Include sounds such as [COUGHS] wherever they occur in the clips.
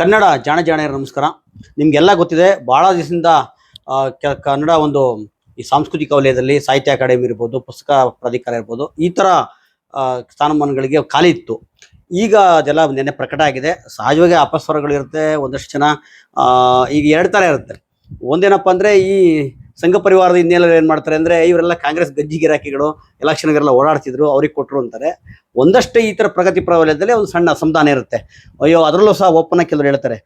ಕನ್ನಡ ಜಾಣ ಜಾಣೆಯರ ನಮಸ್ಕಾರ. ನಿಮ್ಗೆಲ್ಲ ಗೊತ್ತಿದೆ, ಬಹಳ ದಿವಸದಿಂದ ಕನ್ನಡ ಒಂದು ಈ ಸಾಂಸ್ಕೃತಿಕ ವಲಯದಲ್ಲಿ ಸಾಹಿತ್ಯ ಅಕಾಡೆಮಿ ಇರ್ಬೋದು, ಪುಸ್ತಕ ಪ್ರಾಧಿಕಾರ ಇರ್ಬೋದು, ಈ ಥರ ಸ್ಥಾನಮಾನಗಳಿಗೆ ಖಾಲಿ ಇತ್ತು. ಈಗ ಅದೆಲ್ಲ ನೆನೆ ಪ್ರಕಟ ಆಗಿದೆ. ಸಹಜವಾಗಿ ಅಪಸ್ವರಗಳಿರುತ್ತೆ ಒಂದಷ್ಟು ಜನ ಈಗ ಎರಡು ಥರ ಇರುತ್ತೆ. ಒಂದೇನಪ್ಪ ಅಂದರೆ ಈ ಸಂಘ ಪರಿವಾರದ ಹಿನ್ನೆಲೆ ಏನು ಮಾಡ್ತಾರೆ ಅಂದ್ರೆ ಇವರೆಲ್ಲ ಕಾಂಗ್ರೆಸ್ ಗಜ್ಜಿ ಗಿರಾಕಿಗಳು ಎಲೆಕ್ಷನ್ಗೆಲ್ಲ ಓಡಾಡ್ತಿದ್ರು, ಅವ್ರಿಗೆ ಕೊಟ್ಟರು ಅಂತಾರೆ. ಒಂದಷ್ಟೇ ಈ ಥರ ಪ್ರಗತಿ ಪ್ರವಲಯದಲ್ಲಿ ಒಂದು ಸಣ್ಣ ಅಸಮಾಧಾನ ಇರುತ್ತೆ. ಅಯ್ಯೋ, ಅದರಲ್ಲೂ ಸಹ ಓಪನ್ ಆಗಿ ಕೆಲವರು ಹೇಳ್ತಾರೆ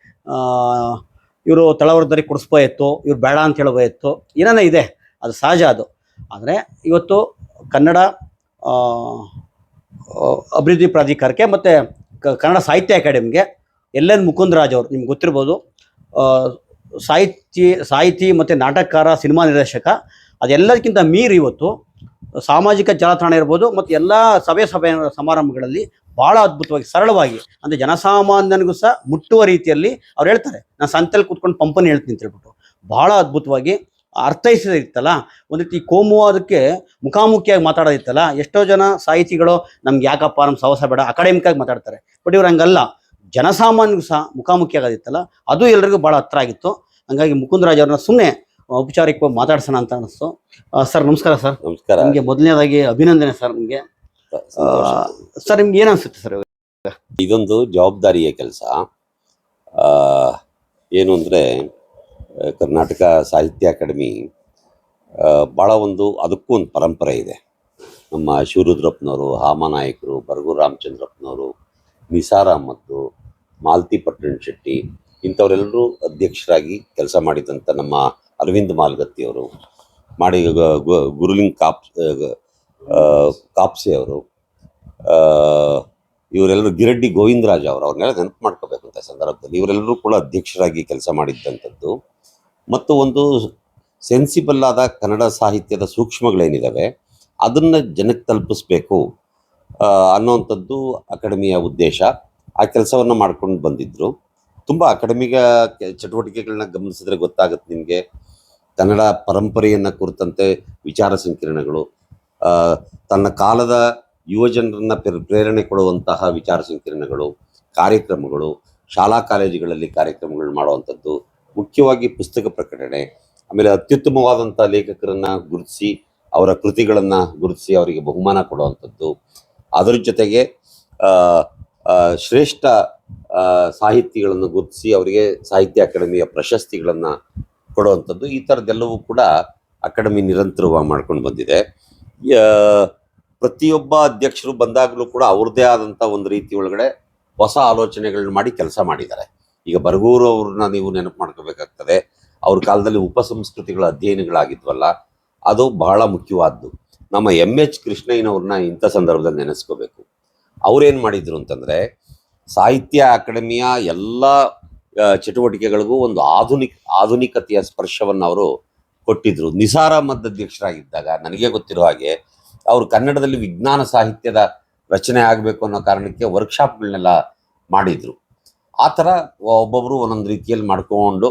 ಇವರು ತಳವರ್ಧರಿಗೆ ಕೊಡಿಸ್ಬೋಯಿತ್ತು ಇವ್ರು ಬೇಡ ಅಂತ ಹೇಳಬೋಯಿತ್ತು ಏನೇನೋ ಇದೆ, ಅದು ಸಹಜ ಅದು. ಆದರೆ ಇವತ್ತು ಕನ್ನಡ ಅಭಿವೃದ್ಧಿ ಪ್ರಾಧಿಕಾರಕ್ಕೆ ಮತ್ತು ಕನ್ನಡ ಸಾಹಿತ್ಯ ಅಕಾಡೆಮಿಗೆ ಎಲ್ ಎನ್ ಮುಕುಂದರಾಜ್ ಅವರು, ನಿಮ್ಗೆ ಗೊತ್ತಿರ್ಬೋದು ಸಾಹಿತ್ಯ, ಸಾಹಿತಿ ಮತ್ತು ನಾಟಕಕಾರ, ಸಿನಿಮಾ ನಿರ್ದೇಶಕ, ಅದೆಲ್ಲದಕ್ಕಿಂತ ಮೀರಿ ಇವತ್ತು ಸಾಮಾಜಿಕ ಜಾಲತಾಣ ಇರ್ಬೋದು ಮತ್ತು ಎಲ್ಲ ಸಭೆ ಸಭೆ ಸಮಾರಂಭಗಳಲ್ಲಿ ಭಾಳ ಅದ್ಭುತವಾಗಿ, ಸರಳವಾಗಿ, ಅಂದರೆ ಜನಸಾಮಾನ್ಯನಿಗೂ ಸಹ ಮುಟ್ಟುವ ರೀತಿಯಲ್ಲಿ ಅವ್ರು ಹೇಳ್ತಾರೆ. ನಾನು ಸಂತೆಯಲ್ಲಿ ಕೂತ್ಕೊಂಡು ಪಂಪನಿ ಹೇಳ್ತೀನಿ ಅಂತ ಹೇಳ್ಬಿಟ್ಟು. ಭಾಳ ಅದ್ಭುತವಾಗಿ ಅರ್ಥೈಸಿದಿತ್ತಲ್ಲ? ಒಂದು ರೀತಿ ಕೋಮುವಾದಕ್ಕೆ ಮುಖಾಮುಖಿಯಾಗಿ ಮಾತಾಡೋದಿತ್ತಲ್ಲ? ಎಷ್ಟೋ ಜನ ಸಾಹಿತಿಗಳು ನಮ್ಗೆ ಯಾಕಪ್ಪ ನಮ್ಮ ಸವಸ ಬೇಡ ಅಕಾಡೆಮಿಕ್ ಆಗಿ ಮಾತಾಡ್ತಾರೆ. ಬಟ್ ಇವ್ರು ಹಂಗಲ್ಲ. ಜನಸಾಮಾನ್ಯಗೂ ಸಹ ಮುಖಾಮುಖಿ ಆಗೋದಿತ್ತಲ್ಲ ಅದು ಎಲ್ರಿಗೂ ಭಾಳ ಹತ್ರ ಆಗಿತ್ತು. ಹಂಗಾಗಿ ಮುಕುಂದರಾಜ್ ಅವ್ರನ್ನ ಸುಮ್ಮನೆ ಔಪಚಾರಿಕವಾಗಿ ಮಾತಾಡ್ಸೋಣ ಅಂತ ಅನಿಸ್ತು ಸರ್ ನಮಸ್ಕಾರ ಸರ್. ನಮಸ್ಕಾರ. ನಿಮಗೆ ಮೊದಲನೇದಾಗಿ ಅಭಿನಂದನೆ ಸರ್ ನಿಮಗೆ. ಸರ್ ನಿಮ್ಗೆ ಏನು ಅನ್ಸುತ್ತೆ ಸರ್ ಇದೊಂದು ಜವಾಬ್ದಾರಿಯ ಕೆಲಸ. ಏನು ಅಂದರೆ ಕರ್ನಾಟಕ ಸಾಹಿತ್ಯ ಅಕಾಡೆಮಿ ಭಾಳ ಒಂದು ಅದಕ್ಕೂ ಒಂದು ಪರಂಪರೆ ಇದೆ. ನಮ್ಮ ಶಿವರುದ್ರಪ್ಪನವರು ಹಾಮನಾಯಕರು ಬರಗು ರಾಮಚಂದ್ರಪ್ಪನವರು ನಿಸಾರ್ ಅಹಮದ್ದು ಮಾಲ್ತಿ ಪಟ್ಟಣ ಶೆಟ್ಟಿ ಇಂಥವರೆಲ್ಲರೂ ಅಧ್ಯಕ್ಷರಾಗಿ ಕೆಲಸ ಮಾಡಿದಂಥ ನಮ್ಮ ಅರವಿಂದ್ ಮಾಲ್ಗತ್ತಿಯವರು ಮಾಡಿ ಗುರುಲಿಂಗ್ ಕಾಪ್ ಕಾಪ್ಸೆ ಅವರು ಇವರೆಲ್ಲರೂ ಗಿರಡ್ಡಿ ಗೋವಿಂದರಾಜ್ ಅವರು, ಅವ್ರನ್ನೆಲ್ಲ ನೆನಪು ಮಾಡ್ಕೋಬೇಕು ಅಂತ ಸಂದರ್ಭದಲ್ಲಿ ಇವರೆಲ್ಲರೂ ಕೂಡ ಅಧ್ಯಕ್ಷರಾಗಿ ಕೆಲಸ ಮಾಡಿದ್ದಂಥದ್ದು. ಮತ್ತು ಒಂದು ಸೆನ್ಸಿಬಲ್ ಆದ ಕನ್ನಡ ಸಾಹಿತ್ಯದ ಸೂಕ್ಷ್ಮಗಳೇನಿದ್ದಾವೆ ಅದನ್ನು ಜನಕ್ಕೆ ತಲುಪಿಸ್ಬೇಕು ಅನ್ನೋವಂಥದ್ದು ಅಕಾಡೆಮಿಯ ಉದ್ದೇಶ. ಆ ಕೆಲಸವನ್ನು ಮಾಡ್ಕೊಂಡು ಬಂದಿದ್ದರು ತುಂಬ ಅಕಾಡೆಮಿಕ ಚಟುವಟಿಕೆಗಳನ್ನ ಗಮನಿಸಿದ್ರೆ ಗೊತ್ತಾಗುತ್ತೆ ನಿಮಗೆ. ಕನ್ನಡ ಪರಂಪರೆಯನ್ನು ಕುರಿತಂತೆ ವಿಚಾರ ಸಂಕಿರಣಗಳು ತನ್ನ ಕಾಲದ ಯುವ ಜನರನ್ನ ಪ್ರೇರಣೆ ಕೊಡುವಂತಹ ವಿಚಾರ ಸಂಕಿರಣಗಳು, ಕಾರ್ಯಕ್ರಮಗಳು, ಶಾಲಾ ಕಾಲೇಜುಗಳಲ್ಲಿ ಕಾರ್ಯಕ್ರಮಗಳು ಮಾಡುವಂಥದ್ದು, ಮುಖ್ಯವಾಗಿ ಪುಸ್ತಕ ಪ್ರಕಟಣೆ, ಆಮೇಲೆ ಅತ್ಯುತ್ತಮವಾದಂಥ ಲೇಖಕರನ್ನ ಗುರುತಿಸಿ, ಅವರ ಕೃತಿಗಳನ್ನು ಗುರುತಿಸಿ ಅವರಿಗೆ ಬಹುಮಾನ ಕೊಡುವಂಥದ್ದು. ಅದರ ಜೊತೆಗೆ ಶ್ರೇಷ್ಠ ಸಾಹಿತಿಗಳನ್ನು ಗುರುತಿಸಿ ಅವರಿಗೆ ಸಾಹಿತ್ಯ ಅಕಾಡೆಮಿಯ ಪ್ರಶಸ್ತಿಗಳನ್ನು ಕೊಡುವಂಥದ್ದು ಈ ಥರದ್ದೆಲ್ಲವೂ ಕೂಡ ಅಕಾಡೆಮಿ ನಿರಂತರವಾಗಿ ಮಾಡ್ಕೊಂಡು ಬಂದಿದೆ. ಪ್ರತಿಯೊಬ್ಬ ಅಧ್ಯಕ್ಷರು ಬಂದಾಗಲೂ ಕೂಡ ಅವ್ರದ್ದೇ ಆದಂಥ ಒಂದು ರೀತಿ ಒಳಗಡೆ ಹೊಸ ಆಲೋಚನೆಗಳನ್ನ ಮಾಡಿ ಕೆಲಸ ಮಾಡಿದ್ದಾರೆ. ಈಗ ಬರಗೂರು ಅವ್ರನ್ನ ನೀವು ನೆನಪು ಮಾಡ್ಕೋಬೇಕಾಗ್ತದೆ. ಅವ್ರ ಕಾಲದಲ್ಲಿ ಉಪಸಂಸ್ಕೃತಿಗಳ ಅಧ್ಯಯನಗಳಾಗಿದ್ವಲ್ಲ, ಅದು ಬಹಳ ಮುಖ್ಯವಾದ್ದು. ನಮ್ಮ ಎಂ ಎಚ್ ಕೃಷ್ಣಯ್ಯನವ್ರನ್ನ ಇಂಥ ಸಂದರ್ಭದಲ್ಲಿ ನೆನೆಸ್ಕೋಬೇಕು. ಅವ್ರೇನು ಮಾಡಿದ್ರು ಅಂತಂದ್ರೆ ಸಾಹಿತ್ಯ ಅಕಾಡೆಮಿಯ ಎಲ್ಲ ಚಟುವಟಿಕೆಗಳಿಗೂ ಒಂದು ಆಧುನಿಕ, ಆಧುನಿಕತೆಯ ಸ್ಪರ್ಶವನ್ನು ಅವರು ಕೊಟ್ಟಿದ್ರು. ನಿಸಾರ ಅಹಮದ್ ಅಧ್ಯಕ್ಷರಾಗಿದ್ದಾಗ ನನಗೆ ಗೊತ್ತಿರೋ ಹಾಗೆ ಅವರು ಕನ್ನಡದಲ್ಲಿ ವಿಜ್ಞಾನ ಸಾಹಿತ್ಯದ ರಚನೆ ಆಗಬೇಕು ಅನ್ನೋ ಕಾರಣಕ್ಕೆ ವರ್ಕ್ಶಾಪ್ಗಳನ್ನೆಲ್ಲ ಮಾಡಿದ್ರು. ಆ ಥರ ಒಬ್ಬೊಬ್ಬರು ಒಂದೊಂದು ರೀತಿಯಲ್ಲಿ ಮಾಡ್ಕೊಂಡು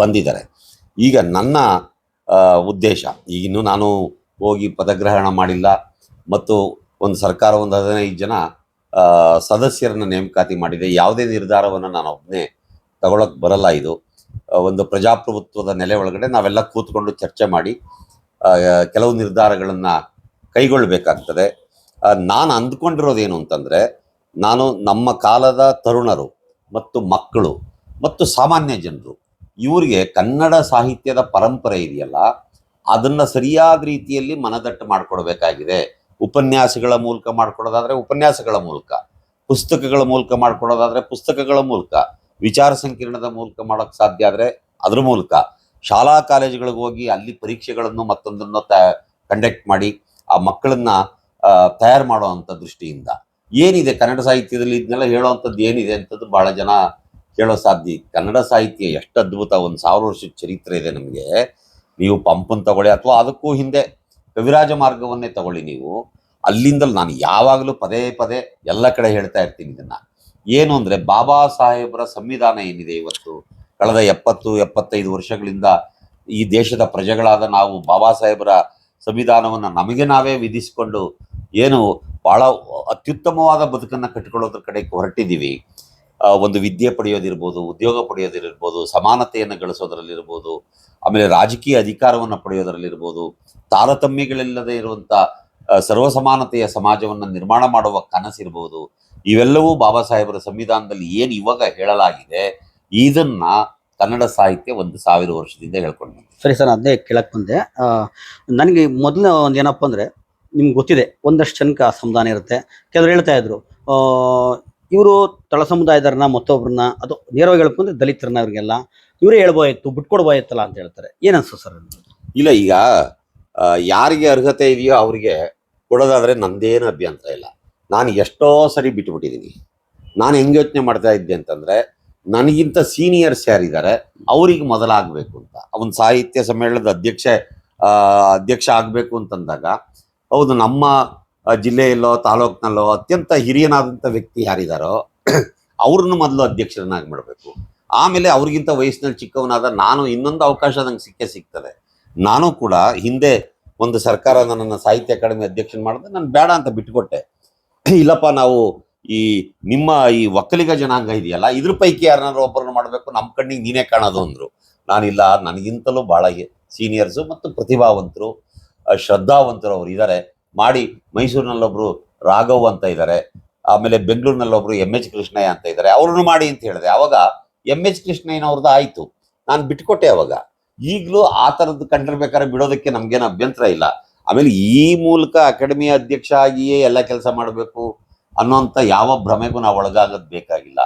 ಬಂದಿದ್ದಾರೆ. ಈಗ ನನ್ನ ಉದ್ದೇಶ ಈಗಿನ್ನೂ ನಾನು ಹೋಗಿ ಪದಗ್ರಹಣ ಮಾಡಿಲ್ಲ ಮತ್ತು ಒಂದು ಸರ್ಕಾರ ಒಂದು ಹದಿನೈದು ಜನ ಸದಸ್ಯರನ್ನು ನೇಮಕಾತಿ ಮಾಡಿದೆ. ಯಾವುದೇ ನಿರ್ಧಾರವನ್ನು ನಾನು ಒಬ್ಬನೇ ತಗೊಳಕ್ ಬರಲ್ಲ ಇದು. ಒಂದು ಪ್ರಜಾಪ್ರಭುತ್ವದ ನೆಲೆ ಒಳಗಡೆ ನಾವೆಲ್ಲ ಕೂತ್ಕೊಂಡು ಚರ್ಚೆ ಮಾಡಿ ಕೆಲವು ನಿರ್ಧಾರಗಳನ್ನು ಕೈಗೊಳ್ಳಬೇಕಾಗ್ತದೆ. ನಾನು ಅಂದ್ಕೊಂಡಿರೋದೇನು ಅಂತಂದರೆ, ನಾನು ನಮ್ಮ ಕಾಲದ ತರುಣರು ಮತ್ತು ಮಕ್ಕಳು ಮತ್ತು ಸಾಮಾನ್ಯ ಜನರು, ಇವರಿಗೆ ಕನ್ನಡ ಸಾಹಿತ್ಯದ ಪರಂಪರೆ ಇದೆಯಲ್ಲ, ಅದನ್ನು ಸರಿಯಾದ ರೀತಿಯಲ್ಲಿ ಮನದಟ್ಟು ಮಾಡಿಕೊಡ್ಬೇಕಾಗಿದೆ. ಉಪನ್ಯಾಸಗಳ ಮೂಲಕ ಮಾಡ್ಕೊಡೋದಾದ್ರೆ ಉಪನ್ಯಾಸಗಳ ಮೂಲಕ, ಪುಸ್ತಕಗಳ ಮೂಲಕ ಮಾಡ್ಕೊಡೋದಾದ್ರೆ ಪುಸ್ತಕಗಳ ಮೂಲಕ, ವಿಚಾರ ಸಂಕಿರಣದ ಮೂಲಕ ಮಾಡೋಕ್ಕೆ ಸಾಧ್ಯ ಆದರೆ ಅದ್ರ ಮೂಲಕ. ಶಾಲಾ ಕಾಲೇಜುಗಳಿಗೆ ಹೋಗಿ ಅಲ್ಲಿ ಪರೀಕ್ಷೆಗಳನ್ನು ಮತ್ತೊಂದನ್ನು ತ ಕಂಡಕ್ಟ್ ಮಾಡಿ, ಆ ಮಕ್ಕಳನ್ನ ತಯಾರು ಮಾಡುವಂಥ ದೃಷ್ಟಿಯಿಂದ. ಏನಿದೆ? ಕನ್ನಡ ಸಾಹಿತ್ಯದಲ್ಲಿ ಇದನ್ನೆಲ್ಲ ಹೇಳುವಂಥದ್ದು ಏನಿದೆ ಅಂತದ್ದು ಬಹಳ ಜನ ಕೇಳೋ ಸಾಧ್ಯ ಕನ್ನಡ ಸಾಹಿತ್ಯ ಎಷ್ಟು ಅದ್ಭುತ, ಒಂದು ಸಾವಿರ ವರ್ಷದ ಚರಿತ್ರೆ ಇದೆ ನಮಗೆ. ನೀವು ಪಂಪನ್ನು ತಗೊಳ್ಳಿ, ಅಥವಾ ಅದಕ್ಕೂ ಹಿಂದೆ ಕವಿರಾಜ ಮಾರ್ಗವನ್ನೇ ತಗೊಳ್ಳಿ ನೀವು. ಅಲ್ಲಿಂದಲೂ ನಾನು ಯಾವಾಗಲೂ ಪದೇ ಪದೇ ಎಲ್ಲ ಕಡೆ ಹೇಳ್ತಾ ಇರ್ತೀನಿ ಇದನ್ನ. ಏನು ಅಂದರೆ ಬಾಬಾ ಸಾಹೇಬರ ಸಂವಿಧಾನ ಏನಿದೆ ಇವತ್ತು? ಕಳೆದ ಎಪ್ಪತ್ತು ಎಪ್ಪತ್ತೈದು ವರ್ಷಗಳಿಂದ ಈ ದೇಶದ ಪ್ರಜೆಗಳಾದ ನಾವು ಬಾಬಾ ಸಾಹೇಬರ ಸಂವಿಧಾನವನ್ನು ನಮಗೆ ನಾವೇ ವಿಧಿಸಿಕೊಂಡು ಏನು ಭಾಳ ಅತ್ಯುತ್ತಮವಾದ ಬದುಕನ್ನು ಕಟ್ಟಿಕೊಳ್ಳೋದ್ರ ಕಡೆ ಹೊರಟಿದ್ದೀವಿ. ಒಂದು ವಿದ್ಯೆ ಪಡೆಯೋದಿರ್ಬೋದು ಉದ್ಯೋಗ ಪಡೆಯೋದಿರ್ಬೋದು ಸಮಾನತೆಯನ್ನು ಗಳಿಸೋದ್ರಲ್ಲಿರ್ಬೋದು ಆಮೇಲೆ ರಾಜಕೀಯ ಅಧಿಕಾರವನ್ನು ಪಡೆಯೋದ್ರಲ್ಲಿರ್ಬೋದು ತಾರತಮ್ಯಗಳಿಲ್ಲದೆ ಇರುವಂತ ಆ, ಸರ್ವಸಮಾನತೆಯ ಸಮಾಜವನ್ನು ನಿರ್ಮಾಣ ಮಾಡುವ ಕನಸಿರ್ಬೋದು. ಇವೆಲ್ಲವೂ ಬಾಬಾ ಸಾಹೇಬರ ಸಂವಿಧಾನದಲ್ಲಿ ಏನು ಇವಾಗ ಹೇಳಲಾಗಿದೆ ಇದನ್ನ ಕನ್ನಡ ಸಾಹಿತ್ಯ ಒಂದು ಸಾವಿರ ವರ್ಷದಿಂದ ಹೇಳ್ಕೊಂಡು. ಸರಿ ಸರ್ ಅದೇ ಕೇಳಕ್ ಬಂದೆ. ನನಗೆ ಮೊದಲ ಒಂದು ಏನಪ್ಪ ಅಂದ್ರೆ ನಿಮ್ಗೆ ಗೊತ್ತಿದೆ ಒಂದಷ್ಟು ಜನಕ್ಕೆ ಆ ಸಂವಿಧಾನ ಇರುತ್ತೆ. ಕೆಲವರು ಹೇಳ್ತಾ ಇದ್ರು ಇವರು ತಳ ಸಮುದಾಯದವ್ರನ್ನ ಮತ್ತೊಬ್ಬರನ್ನ ಅದು ನೇರವಾಗಿ ಹೇಳ್ಕೊಂಡ್ರೆ ದಲಿತರನ್ನ ಇವ್ರಿಗೆಲ್ಲ ಇವರೇ ಹೇಳ್ಬೋಯಿತ್ತು ಬಿಟ್ಕೊಡ್ಬೋಯಿತ್ತಲ್ಲ ಅಂತ ಹೇಳ್ತಾರೆ. ಏನನ್ಸು ಸರ್ ಇಲ್ಲ ಈಗ ಯಾರಿಗೆ ಅರ್ಹತೆ ಇದೆಯೋ ಅವರಿಗೆ ಕೊಡೋದಾದರೆ ನಂದೇನು ಅಭ್ಯಂತರ ಇಲ್ಲ. ನಾನು ಎಷ್ಟೋ ಸರಿ ಬಿಟ್ಬಿಟ್ಟಿದ್ದೀನಿ. ನಾನು ಹೆಂಗೆ ಯೋಚನೆ ಮಾಡ್ತಾ ಇದ್ದೆ ಅಂತಂದ್ರೆ, ನನಗಿಂತ ಸೀನಿಯರ್ಸ್ ಯಾರಿದ್ದಾರೆ, ಅವ್ರಿಗೆ ಮೊದಲಾಗಬೇಕು ಅಂತ. ಒಂದು ಸಾಹಿತ್ಯ ಸಮ್ಮೇಳನದ ಅಧ್ಯಕ್ಷ ಅಧ್ಯಕ್ಷ ಆಗಬೇಕು ಅಂತಂದಾಗ, ಹೌದು, ನಮ್ಮ ಜಿಲ್ಲೆಯಲ್ಲೋ, ತಾಲೂಕ್ನಲ್ಲೋ ಅತ್ಯಂತ ಹಿರಿಯನಾದಂಥ ವ್ಯಕ್ತಿ ಯಾರಿದ್ದಾರೋ ಅವ್ರನ್ನ ಮೊದಲು ಅಧ್ಯಕ್ಷರನ್ನಾಗಿ ಮಾಡಬೇಕು. ಆಮೇಲೆ ಅವ್ರಿಗಿಂತ ವಯಸ್ಸಿನಲ್ಲಿ ಚಿಕ್ಕವನಾದ ನಾನು ಇನ್ನೊಂದು ಅವಕಾಶ ನಂಗೆ ಸಿಕ್ಕೇ ಸಿಗ್ತದೆ. ನಾನು ಕೂಡ ಹಿಂದೆ ಒಂದು ಸರ್ಕಾರ ನನ್ನನ್ನು ಸಾಹಿತ್ಯ ಅಕಾಡೆಮಿ ಅಧ್ಯಕ್ಷನ ಮಾಡಿದ್ರೆ ನಾನು ಬೇಡ ಅಂತ ಬಿಟ್ಕೊಟ್ಟೆ. ಇಲ್ಲಪ್ಪ, ನಾವು ಈ ನಿಮ್ಮ ಈ ಒಕ್ಕಲಿಗ ಜನಾಂಗ ಇದೆಯಲ್ಲ, ಇದ್ರ ಪೈಕಿ ಯಾರನ್ನಾರು ಒಬ್ಬರನ್ನ ಮಾಡಬೇಕು ನಮ್ಮ ಕಣ್ಣಿಗೆ ನೀನೇ ಕಾಣೋದು ಅಂದ್ರು. ನಾನಿಲ್ಲ, ನನಗಿಂತಲೂ ಭಾಳ ಸೀನಿಯರ್ಸು ಮತ್ತು ಪ್ರತಿಭಾವಂತರು ಶ್ರದ್ಧಾವಂತರು ಅವರು ಇದ್ದಾರೆ ಮಾಡಿ ಮೈಸೂರಿನಲ್ಲೊಬ್ರು ರಾಘವ್ ಅಂತ ಇದ್ದಾರೆ ಆಮೇಲೆ ಬೆಂಗಳೂರಿನಲ್ಲೊಬ್ರು ಎಂ ಎಚ್ ಕೃಷ್ಣಯ್ಯ ಅಂತ ಇದ್ದಾರೆ ಅವ್ರನ್ನು ಮಾಡಿ ಅಂತ ಹೇಳಿದೆ. ಅವಾಗ ಎಂ ಎಚ್ ಕೃಷ್ಣಯ್ಯನವ್ರದ್ದು ಆಯಿತು. ನಾನು ಬಿಟ್ಕೊಟ್ಟೆ ಅವಾಗ. ಈಗಲೂ ಆ ಥರದ್ದು ಕಂಡಿರ್ಬೇಕಾದ್ರೆ ಬಿಡೋದಕ್ಕೆ ನಮಗೇನು ಅಭ್ಯಂತರ ಇಲ್ಲ. ಆಮೇಲೆ ಈ ಮೂಲಕ ಅಕಾಡೆಮಿ ಅಧ್ಯಕ್ಷ ಆಗಿಯೇ ಎಲ್ಲ ಕೆಲಸ ಮಾಡಬೇಕು ಅನ್ನೋಂಥ ಯಾವ ಭ್ರಮೆಗೂ ನಾವು ಒಳಗಾಗೋದು ಬೇಕಾಗಿಲ್ಲ.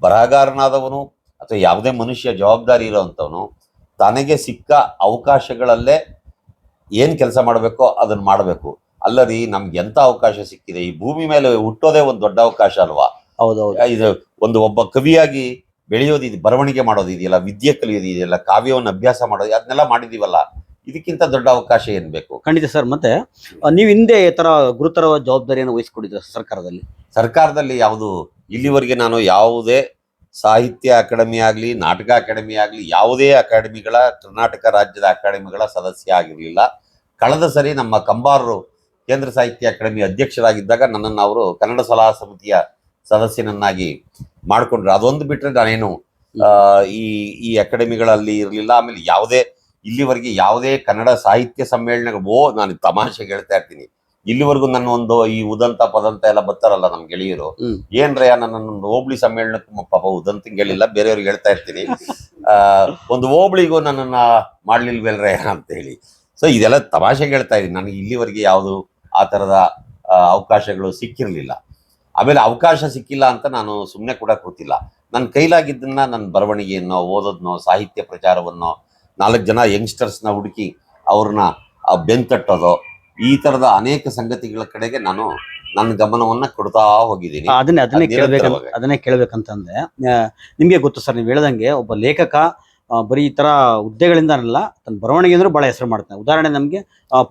ಬರಹಗಾರನಾದವನು ಅಥವಾ ಯಾವುದೇ ಮನುಷ್ಯ ಜವಾಬ್ದಾರಿ ಇರೋವಂಥವನು ತನಗೆ ಸಿಕ್ಕ ಅವಕಾಶಗಳಲ್ಲೇ ಏನು ಕೆಲಸ ಮಾಡಬೇಕೋ ಅದನ್ನು ಮಾಡಬೇಕು. ಅಲ್ಲರಿ ನಮ್ಗೆ ಎಂಥ ಅವಕಾಶ ಸಿಕ್ಕಿದೆ? ಈ ಭೂಮಿ ಮೇಲೆ ಹುಟ್ಟೋದೇ ಒಂದು ದೊಡ್ಡ ಅವಕಾಶ ಅಲ್ವಾ? ಹೌದೌದು. ಇದು ಒಂದು ಒಬ್ಬ ಕವಿಯಾಗಿ ಬೆಳೆಯೋದಿದೆ ಬರವಣಿಗೆ ಮಾಡೋದಿದೆಯಲ್ಲ ವಿದ್ಯೆ ಕಲಿಯೋದು ಇದೆಯಲ್ಲ ಕಾವ್ಯವನ್ನು ಅಭ್ಯಾಸ ಮಾಡೋದು ಅದನ್ನೆಲ್ಲ ಮಾಡಿದೀವಲ್ಲ ಇದಕ್ಕಿಂತ ದೊಡ್ಡ ಅವಕಾಶ ಏನು ಬೇಕು? ಖಂಡಿತ ಸರ್ ಮತ್ತೆ ನೀವು ಹಿಂದೆ ಈ ತರ ಗುರುತರ ಜವಾಬ್ದಾರಿಯನ್ನು ವಹಿಸಿಕೊಂಡಿದ್ದೀರ ಸರ್ಕಾರದಲ್ಲಿ? ಸರ್ಕಾರದಲ್ಲಿ ಯಾವುದು ಇಲ್ಲಿವರೆಗೆ ನಾನು ಯಾವುದೇ ಸಾಹಿತ್ಯ ಅಕಾಡೆಮಿ ಆಗಲಿ ನಾಟಕ ಅಕಾಡೆಮಿ ಆಗಲಿ ಯಾವುದೇ ಅಕಾಡೆಮಿಗಳ ಕರ್ನಾಟಕ ರಾಜ್ಯದ ಅಕಾಡೆಮಿಗಳ ಸದಸ್ಯ ಆಗಿರಲಿಲ್ಲ. ಕಳೆದ ಸರಿ ನಮ್ಮ ಕಂಬಾರರು ಕೇಂದ್ರ ಸಾಹಿತ್ಯ ಅಕಾಡೆಮಿ ಅಧ್ಯಕ್ಷರಾಗಿದ್ದಾಗ ನನ್ನನ್ನು ಅವರು ಕನ್ನಡ ಸಲಹಾ ಸಮಿತಿಯ ಸದಸ್ಯನನ್ನಾಗಿ ಮಾಡ್ಕೊಂಡ್ರು. ಅದೊಂದು ಬಿಟ್ಟರೆ ನಾನೇನು ಆ, ಈ ಈ ಅಕಾಡೆಮಿಗಳಲ್ಲಿ ಇರಲಿಲ್ಲ. ಆಮೇಲೆ ಯಾವುದೇ ಇಲ್ಲಿವರೆಗೆ ಯಾವುದೇ ಕನ್ನಡ ಸಾಹಿತ್ಯ ಸಮ್ಮೇಳನ ಓ ನಾನು ತಮಾಷೆಗೆ ಹೇಳ್ತಾ ಇರ್ತೀನಿ. ಇಲ್ಲಿವರೆಗೂ ನನ್ನ ಒಂದು ಈ ಉದಂತ ಪದಂತ ಎಲ್ಲ ಬರ್ತಾರಲ್ಲ ನಮ್ ಗೆಳೆಯರು. ಏನ್ರಯ ಏನ್ರಯ್ಯ ನನ್ನ ಒಂದು ಹೋಬಳಿ ಸಮ್ಮೇಳನಕ್ಕೆ ಪಾಪ ಉದಂತ ಹೇಳಿಲ್ಲ ಬೇರೆಯವ್ರಿಗೆ ಹೇಳ್ತಾ ಇರ್ತೀನಿ. ಆ ಒಂದು ಹೋಬಳಿಗೂ ನನ್ನನ್ನ ಮಾಡ್ಲಿಲ್ವೇಲ್ರಯ್ಯ ಅಂತ ಹೇಳಿ. ಸೊ ಇದೆಲ್ಲ ತಮಾಷೆಗೆ ಹೇಳ್ತಾ ಇದೀನಿ ನನಗೆ ಇಲ್ಲಿವರೆಗೆ ಯಾವುದು ಆ ತರದ ಅವಕಾಶಗಳು ಸಿಕ್ಕಿರ್ಲಿಲ್ಲ. ಆಮೇಲೆ ಅವಕಾಶ ಸಿಕ್ಕಿಲ್ಲ ಅಂತ ನಾನು ಸುಮ್ಮನೆ ಕೂಡ ಕೂತಿಲ್ಲ. ನನ್ನ ಕೈಲಾಗಿದ್ದನ್ನ ನನ್ನ ಬರವಣಿಗೆಯನ್ನೋ ಓದೋದನ್ನೋ ಸಾಹಿತ್ಯ ಪ್ರಚಾರವನ್ನೋ ನಾಲ್ಕು ಜನ ಯಂಗ್ಸ್ಟರ್ಸ್ನ ಹುಡುಕಿ ಅವ್ರನ್ನ ಬೆಂತಟ್ಟೋದು ಈ ತರದ ಅನೇಕ ಸಂಗತಿಗಳ ಕಡೆಗೆ ನಾನು ನನ್ನ ಗಮನವನ್ನ ಕೊಡ್ತಾ ಹೋಗಿದ್ದೀನಿ. ಅದನ್ನೇ ಅದನ್ನೇ ಕೇಳಬೇಕು ಕೇಳ್ಬೇಕಂತ. ಅದನ್ನೇ ಕೇಳಬೇಕಂತಂದ್ರೆ ನಿಮಗೆ ಗೊತ್ತು ಸರ್ ನೀವು ಹೇಳ್ದಂಗೆ ಒಬ್ಬ ಲೇಖಕ ಬರೀ ಈ ತರ ಹುದ್ದೆಗಳಿಂದ ಅಲ್ಲ ತನ್ನ ಬರವಣಿಗೆ ಅಂದ್ರೆ ಬಹಳ ಹೆಸರು ಮಾಡ್ತಾನೆ ಉದಾಹರಣೆ ನಮ್ಗೆ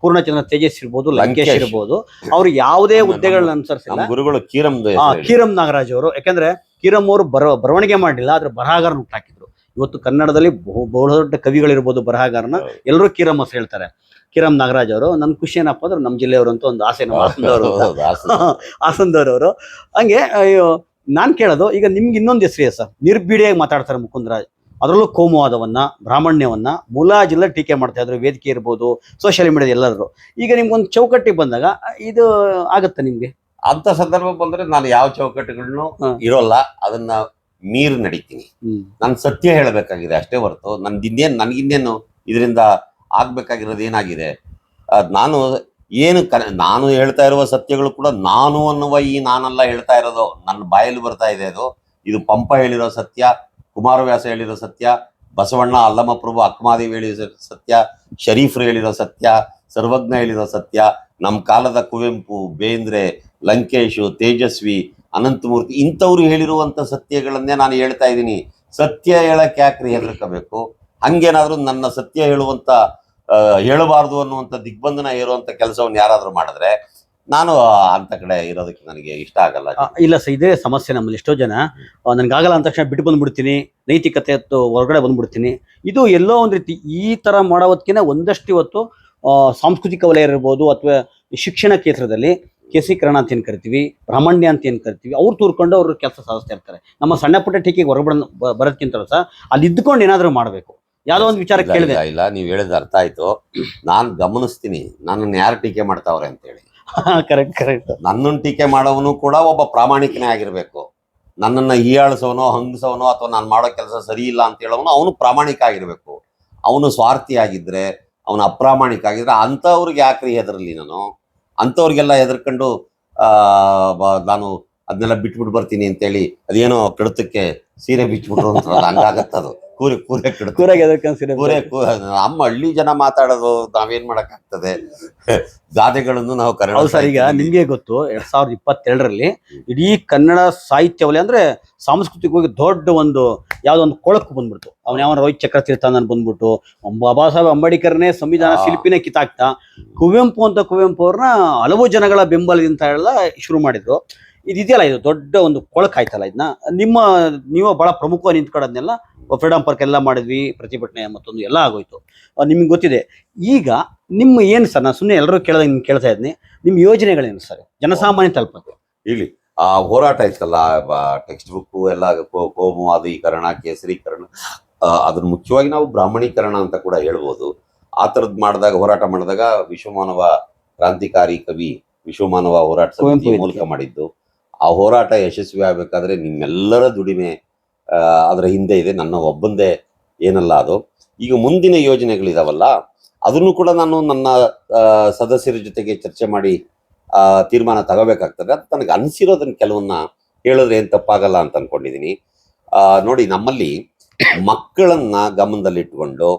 ಪೂರ್ಣಚಂದ್ರ ತೇಜಸ್ ಇರ್ಬೋದು ಲಂಕೇಶ್. ಇರ್ಬೋದು. ಅವ್ರು ಯಾವುದೇ ಹುದ್ದೆಗಳನ್ನ ಅನುಸರಿಸಿಲ್ಲ. ಗುರುಗಳು ಕೀರಂ ಕೀರಂ ನಾಗರಾಜ್ ಅವರು. ಯಾಕಂದ್ರೆ ಕೀರಂ ಅವರು ಬರ ಬರವಣಿಗೆ ಮಾಡಲಿಲ್ಲ ಆದ್ರೆ ಬರಹಗಾರನ ಹುಟ್ಟಾಕಿದ್ರು ಇವತ್ತು ಕನ್ನಡದಲ್ಲಿ ಬಹು- ಬಹಳ ದೊಡ್ಡ ಕವಿಗಳಿರ್ಬೋದು ಬರಹಗಾರನ. ಎಲ್ಲರೂ ಕೀರಂ ಹೆಸರು ಹೇಳ್ತಾರೆ. ಕಿರಂ ನಾಗರಾಜ್ ಅವರು ನನ್ ಖುಷಿ ಏನಪ್ಪ ಅಂದ್ರೆ ನಮ್ಮ ಜಿಲ್ಲೆಯವರು ಅಂತ ಒಂದು ಆಸೆ ನಮ್ಮ ಹಾಸನದವರು ಅಂತ. ಹೌದು, ಹಾಸನ. ಹಾಸನದವ್ರವರು [LAUGHS] ಹಂಗೆ ಅಯ್ಯೋ ನಾನ್ ಕೇಳೋದು ಈಗ ನಿಮ್ಗೆ ಇನ್ನೊಂದು ಹೆಸರು ಸರ್. ನಿರ್ಬೀಡಿಯಾಗಿ ಮಾತಾಡ್ತಾರೆ ಮುಕುಂದರಾಜ್. ಅದರಲ್ಲೂ ಕೋಮುವಾದವನ್ನ ಬ್ರಾಹ್ಮಣ್ಯವನ್ನ ಮುಲಾಜಿಲ್ಲ ಟೀಕೆ ಮಾಡ್ತಾ ಇದ್ರು ವೇದಿಕೆ ಇರ್ಬೋದು ಸೋಷಿಯಲ್ ಮೀಡಿಯಾದ ಎಲ್ಲರೂ ಈಗ ನಿಮ್ಗೊಂದು ಚೌಕಟ್ಟಿಗೆ ಬಂದಾಗ ಇದು ಆಗುತ್ತೆ ನಿಮಗೆ? ಅಂತ ಸಂದರ್ಭ ಬಂದರೆ ನಾನು ಯಾವ ಚೌಕಟ್ಟುಗಳನ್ನು ಇರೋಲ್ಲ ಅದನ್ನ ಮೀರಿ ನಡೀತೀನಿ. ನಾನು ಸತ್ಯ ಹೇಳಬೇಕಾಗಿದೆ ಅಷ್ಟೇ ಹೊರತು ನನ್ಗಿನ್ನೇನು ನನಗಿನ್ನೇನು ಇದರಿಂದ ಆಗಬೇಕಾಗಿರೋದು ಏನಾಗಿದೆ? ನಾನು ಏನು ಕ ನಾನು ಹೇಳ್ತಾ ಇರುವ ಸತ್ಯಗಳು ಕೂಡ ನಾನು ಅನ್ನುವ ಈ ನಾನಲ್ಲ ಹೇಳ್ತಾ ಇರೋದು. ನನ್ನ ಬಾಯಲ್ಲಿ ಬರ್ತಾ ಇದೆ ಅದು. ಇದು ಪಂಪ ಹೇಳಿರೋ ಸತ್ಯ ಕುಮಾರವ್ಯಾಸ ಹೇಳಿರೋ ಸತ್ಯ, ಬಸವಣ್ಣ ಅಲ್ಲಮಪ್ರಭು ಅಕ್ಕಮಾದೇವಿ ಹೇಳಿದ ಸತ್ಯ ಶರೀಫ್ರು ಹೇಳಿರೋ ಸತ್ಯ, ಸರ್ವಜ್ಞ ಹೇಳಿರೋ ಸತ್ಯ ನಮ್ಮ ಕಾಲದ ಕುವೆಂಪು, ಬೇಂದ್ರೆ, ಲಂಕೇಶು, ತೇಜಸ್ವಿ, ಅನಂತಮೂರ್ತಿ ಇಂಥವ್ರು ಹೇಳಿರುವಂಥ ಸತ್ಯಗಳನ್ನೇ ನಾನು ಹೇಳ್ತಾ ಇದ್ದೀನಿ. ಸತ್ಯ ಹೇಳಕ್ಕೆ ಯಾಕ್ರಿ ಹೆದರ್ಕೋಬೇಕು? ಹಂಗೇನಾದರೂ ನನ್ನ ಸತ್ಯ ಹೇಳಬಾರದು ಹೇಳಬಾರ್ದು ಅನ್ನುವಂಥ ದಿಗ್ಬಂಧನ ಹೇರುವಂಥ ಕೆಲಸವನ್ನು ಯಾರಾದರೂ ಮಾಡಿದ್ರೆ ನಾನು ಅಂತ ಕಡೆ ಇರೋದಕ್ಕೆ ನನಗೆ ಇಷ್ಟ ಆಗಲ್ಲ ಆ, ಇಲ್ಲ ಸರ್ ಇದೇ ಸಮಸ್ಯೆ ನಮ್ಮಲ್ಲಿ ಎಷ್ಟೋ ಜನ ಆ, ನನ್ಗಾಗಲ್ಲ ಅಂದ ತಕ್ಷಣ ಬಿಟ್ಟು ಬಂದ್ಬಿಡ್ತೀನಿ ನೈತಿಕತೆ ಹೊತ್ತು ಹೊರಗಡೆ ಬಂದ್ಬಿಡ್ತೀನಿ. ಇದು ಎಲ್ಲೋ ಒಂದ್ ರೀತಿ ಈ ತರ ಮಾಡೋದಕ್ಕಿಂತ ಒಂದಷ್ಟು ಇವತ್ತು ಆ, ಸಾಂಸ್ಕೃತಿಕ ವಲಯ ಇರ್ಬೋದು ಅಥವಾ ಶಿಕ್ಷಣ ಕ್ಷೇತ್ರದಲ್ಲಿ ಕೇಸೀಕರಣ ಅಂತ ಏನು ಕರಿತೀವಿ ಬ್ರಾಹ್ಮಣ್ಯ ಅಂತ ಏನು ಕರಿತೀವಿ ಅವ್ರು ತೂರ್ಕೊಂಡು ಅವರು ಕೆಲಸ ಸಾಧಿಸ್ತಾ ಇರ್ತಾರೆ. ನಮ್ಮ ಸಣ್ಣ ಪುಟ್ಟ ಟೀಕೆಗೆ ಹೊರಗಡೆ ಬರೋದಕ್ಕಿಂತ ಸಹ ಅಲ್ಲಿ ಇದ್ಕೊಂಡು ಏನಾದರೂ ಮಾಡಬೇಕು. ಯಾವುದೋ ಒಂದು ವಿಚಾರ ಇಲ್ಲ, ಕೇಳಿದೆ. ಇಲ್ಲ, ಇಲ್ಲ ನೀವ್ ಹೇಳಿದ ಅರ್ಥ ಆಯ್ತು. ನಾನು ಗಮನಿಸ್ತೀನಿ ನನ್ನನ್ನು ಯಾರು ಟೀಕೆ ಮಾಡ್ತಾವ್ರೆ ಅಂತ ಹೇಳಿ ಕರೆಕ್ಟ್ ಕರೆಕ್ಟ್ ನನ್ನನ್ನು ಟೀಕೆ ಮಾಡೋವನು ಕೂಡ ಒಬ್ಬ ಪ್ರಾಮಾಣಿಕನೇ ಆಗಿರ್ಬೇಕು. ನನ್ನನ್ನ ಹೀಯಾಳಿಸೋನೋ, ಹಂಗಸೋನೋ ಅಥವಾ ನಾನು ಮಾಡೋ ಕೆಲಸ ಸರಿ ಇಲ್ಲ ಅಂತ ಹೇಳೋನು ಅವನು ಪ್ರಾಮಾಣಿಕ ಆಗಿರ್ಬೇಕು. ಅವನು ಸ್ವಾರ್ಥಿ ಆಗಿದ್ರೆ, ಅವನು ಅಪ್ರಾಮಾಣಿಕ ಆಗಿದ್ರೆ ಅಂಥವ್ರಿಗೆ ಯಾಕ್ರಿ ಹೆದರಲಿ ನಾನು? ಅಂಥವ್ರಿಗೆಲ್ಲ ಹೆದರ್ಕೊಂಡು ನಾನು ಅದನ್ನೆಲ್ಲ ಬಿಟ್ಬಿಟ್ಟು ಬರ್ತೀನಿ ಅಂತೇಳಿ ಅದೇನೋ ಕಡತಕ್ಕೆ ಸೀರೆ ಬಿಚ್ಬಿಟ್ರು ಅಂತ ಹಂಗಾಗತ್ತದು. ಕೂರೆ ಕೂರೆ ಕೂರೆಗೆ ಎದಕ್ಕೆ ಕೂರೆ ನಮ್ಮ ಹಳ್ಳಿ ಜನ ಮಾತಾಡೋದು ನಾವೇನ್ ಮಾಡಕ್ಕಾಗ್ತದೆ? [LAUGHS] ಗಾದೆಗಳನ್ನು ನಾವು ಕನ್ನಡ ಹೌದು ಸರ್ ಈಗ ನಿಮಗೆ ಗೊತ್ತು ಎರಡ್ ಸಾವಿರದ ಇಪ್ಪತ್ತೆರಡರಲ್ಲಿ ಇಡೀ ಕನ್ನಡ ಸಾಹಿತ್ಯ ವಲಯ ಅಂದ್ರೆ ಸಾಂಸ್ಕೃತಿಕವಾಗಿ ದೊಡ್ಡ ಒಂದು ಯಾವ್ದೋ ಒಂದು ಕೊಳಕು ಬಂದ್ಬಿಡ್ತು. ಅವ್ನ ಯಾವ ರೋಹಿತ್ ಚಕ್ರ ತೀರ್ಥಾನಂದ್ ಬಂದ್ಬಿಟ್ಟು ಬಾಬಾ ಸಾಹೇಬ್ ಅಂಬೇಡ್ಕರ್ನೇ ಸಂವಿಧಾನ ಶಿಲ್ಪಿನೇ ಕಿತ್ತಾಕ್ತಾ ಕುವೆಂಪು ಅಂತ ಕುವೆಂಪು ಅವ್ರನ್ನ ಹಲವು ಜನಗಳ ಬೆಂಬಲದಿಂದ ಎಲ್ಲ ಶುರು ಮಾಡಿದ್ರು. ಇದಿದೆಯಲ್ಲ ಇದು ದೊಡ್ಡ ಒಂದು ಕೊಳಕಾಯ್ತಲ್ಲ ಇದನ್ನ ನಿಮ್ಮ ನೀವು ಬಹಳ ಪ್ರಮುಖವಾಗಿ ನಿಂತ್ಕೊಳ್ಳೋದನ್ನೆಲ್ಲ ಫ್ರೀಡಮ್ ಪಾರ್ಕ್ ಎಲ್ಲ ಮಾಡಿದ್ವಿ ಪ್ರತಿಭಟನೆ ಮತ್ತೊಂದು ಎಲ್ಲ ಆಗೋಯ್ತು. ನಿಮ್ಗೆ ಗೊತ್ತಿದೆ ಈಗ ನಿಮ್ಮ ಏನು ಸರ್ ನಾನು ಸುಮ್ಮನೆ ಎಲ್ಲರೂ ಕೇಳ ನಿಮ್ಗೆ ಕೇಳ್ತಾ ಇದ್ದೀನಿ ನಿಮ್ಮ ಯೋಜನೆಗಳೇನು ಸರ್? ಜನಸಾಮಾನ್ಯ ತಲುಪಬೇಕು. ಇಲ್ಲಿ ಆ ಹೋರಾಟ ಇತ್ತಲ್ಲ ಟೆಕ್ಸ್ಟ್ ಬುಕ್ ಎಲ್ಲ ಕೋಮುವಾದೀಕರಣ ಕೇಸರೀಕರಣ ಅದನ್ನು ಮುಖ್ಯವಾಗಿ ನಾವು ಬ್ರಾಹ್ಮಣೀಕರಣ ಅಂತ ಕೂಡ ಹೇಳ್ಬೋದು. ಆ ಥರದ್ದು ಮಾಡಿದಾಗ ಹೋರಾಟ ಮಾಡಿದಾಗ ವಿಶ್ವಮಾನವ ಕ್ರಾಂತಿಕಾರಿ ಕವಿ ವಿಶ್ವಮಾನವ ಹೋರಾಟ ಮೂಲಕ ಮಾಡಿದ್ದು. ಆ ಹೋರಾಟ ಯಶಸ್ವಿ ಆಗಬೇಕಾದ್ರೆ ನಿಮ್ಮೆಲ್ಲರ ದುಡಿಮೆ ಅದರ ಹಿಂದೆ ಇದೆ. ನನ್ನ ಒಬ್ಬಂದೇ ಏನಲ್ಲ ಅದು. ಈಗ ಮುಂದಿನ ಯೋಜನೆಗಳಿದಾವಲ್ಲ, ಅದನ್ನು ಕೂಡ ನಾನು ನನ್ನ ಸದಸ್ಯರ ಜೊತೆಗೆ ಚರ್ಚೆ ಮಾಡಿ ತೀರ್ಮಾನ ತಗೋಬೇಕಾಗ್ತದೆ. ಅದು ನನಗೆ ಅನಿಸಿರೋದನ್ನ ಕೆಲವನ್ನ ಹೇಳಿದ್ರೆ ಏನು ತಪ್ಪಾಗಲ್ಲ ಅಂತ ಅಂದ್ಕೊಂಡಿದ್ದೀನಿ ನೋಡಿ, ನಮ್ಮಲ್ಲಿ ಮಕ್ಕಳನ್ನ ಗಮನದಲ್ಲಿಟ್ಕೊಂಡು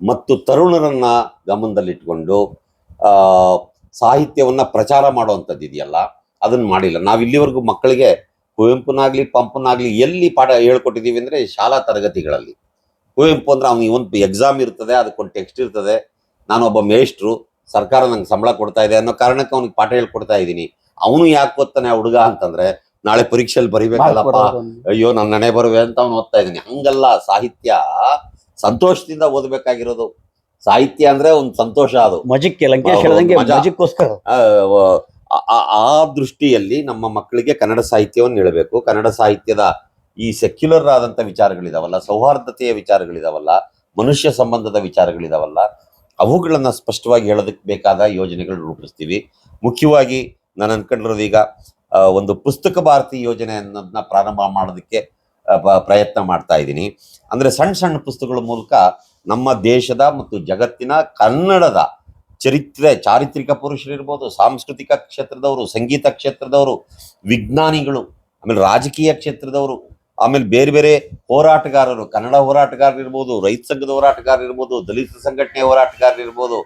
ಮತ್ತು ತರುಣರನ್ನ ಗಮನದಲ್ಲಿಟ್ಕೊಂಡು ಸಾಹಿತ್ಯವನ್ನ ಪ್ರಚಾರ ಮಾಡುವಂಥದ್ದು ಇದೆಯಲ್ಲ ಅದನ್ನ ಮಾಡಿಲ್ಲ. ನಾವು ಇಲ್ಲಿವರೆಗೂ ಮಕ್ಕಳಿಗೆ ಕುವೆಂಪುನಾಗ್ಲಿ ಪಂಪನಾಗ್ಲಿ ಎಲ್ಲಿ ಪಾಠ ಹೇಳ್ಕೊಟ್ಟಿದ್ದೀವಿ ಅಂದ್ರೆ ಶಾಲಾ ತರಗತಿಗಳಲ್ಲಿ. ಕುವೆಂಪು ಅಂದ್ರೆ ಅವ್ನಿಗೆ ಒಂದು ಎಕ್ಸಾಮ್ ಇರ್ತದೆ ಅದಕ್ಕೊಂದು ಟೆಕ್ಸ್ಟ್ ಇರ್ತದೆ. ನಾನೊಬ್ಬ ಮೇಷ್ಟ್ರು ಸರ್ಕಾರ ನಂಗೆ ಸಂಬಳ ಕೊಡ್ತಾ ಇದೆ ಅನ್ನೋ ಕಾರಣಕ್ಕೆ ಅವ್ನಿಗೆ ಪಾಠ ಹೇಳ್ಕೊಡ್ತಾ ಇದ್ದೀನಿ. ಅವನು ಯಾಕೆ ಓದ್ತಾನೆ ಆ ಹುಡುಗ ಅಂತಂದ್ರೆ ನಾಳೆ ಪರೀಕ್ಷೆಯಲ್ಲಿ ಬರಿಬೇಕಲ್ಲಪ್ಪ ಅಯ್ಯೋ ನನ್ನ ನೆನೆ ಬರುವೆ ಅಂತ ಅವ್ನು ಓದ್ತಾ ಇದ್ದೀನಿ. ಹಂಗಲ್ಲ ಸಾಹಿತ್ಯ ಸಂತೋಷದಿಂದ ಓದಬೇಕಾಗಿರೋದು. ಸಾಹಿತ್ಯ ಅಂದ್ರೆ ಒಂದು ಸಂತೋಷ ಅದು. ಮಜಕ್ಕೆ ಲಂಕೇಶ್ ಮಜಕ್ಕೋಸ್ಕರ. ಆ, ದೃಷ್ಟಿಯಲ್ಲಿ ನಮ್ಮ ಮಕ್ಕಳಿಗೆ ಕನ್ನಡ ಸಾಹಿತ್ಯವನ್ನು ಹೇಳಬೇಕು. ಕನ್ನಡ ಸಾಹಿತ್ಯದ ಈ ಸೆಕ್ಯುಲರ್ ಆದಂಥ ವಿಚಾರಗಳಿದಾವಲ್ಲ ಸೌಹಾರ್ದತೆಯ ವಿಚಾರಗಳಿದಾವಲ್ಲ ಮನುಷ್ಯ ಸಂಬಂಧದ ವಿಚಾರಗಳಿದಾವಲ್ಲ ಅವುಗಳನ್ನು ಸ್ಪಷ್ಟವಾಗಿ ಹೇಳೋದಕ್ಕೆ ಬೇಕಾದ ಯೋಜನೆಗಳು ರೂಪಿಸ್ತೀವಿ. ಮುಖ್ಯವಾಗಿ ನಾನು ಅನ್ಕೊಂಡಿರೋದು ಈಗ ಒಂದು ಪುಸ್ತಕ ಭಾರತಿ ಯೋಜನೆ ಅನ್ನೋದನ್ನ ಪ್ರಾರಂಭ ಮಾಡೋದಕ್ಕೆ ಪ್ರಯತ್ನ ಮಾಡ್ತಾ ಇದ್ದೀನಿ. ಅಂದರೆ ಸಣ್ಣ ಸಣ್ಣ ಪುಸ್ತಕಗಳ ಮೂಲಕ ನಮ್ಮ ದೇಶದ ಮತ್ತು ಜಗತ್ತಿನ ಕನ್ನಡದ ಚರಿತ್ರೆ, ಚಾರಿತ್ರಿಕ ಪುರುಷರಿರ್ಬೋದು ಸಾಂಸ್ಕೃತಿಕ ಕ್ಷೇತ್ರದವರು, ಸಂಗೀತ ಕ್ಷೇತ್ರದವರು, ವಿಜ್ಞಾನಿಗಳು, ಆಮೇಲೆ ರಾಜಕೀಯ ಕ್ಷೇತ್ರದವರು, ಆಮೇಲೆ ಬೇರೆ ಬೇರೆ ಹೋರಾಟಗಾರರು, ಕನ್ನಡ ಹೋರಾಟಗಾರರು ಇರ್ಬೋದು, ರೈತ ಸಂಘದ ಹೋರಾಟಗಾರರು ಇರ್ಬೋದು, ದಲಿತ ಸಂಘಟನೆ ಹೋರಾಟಗಾರರು ಇರ್ಬೋದು,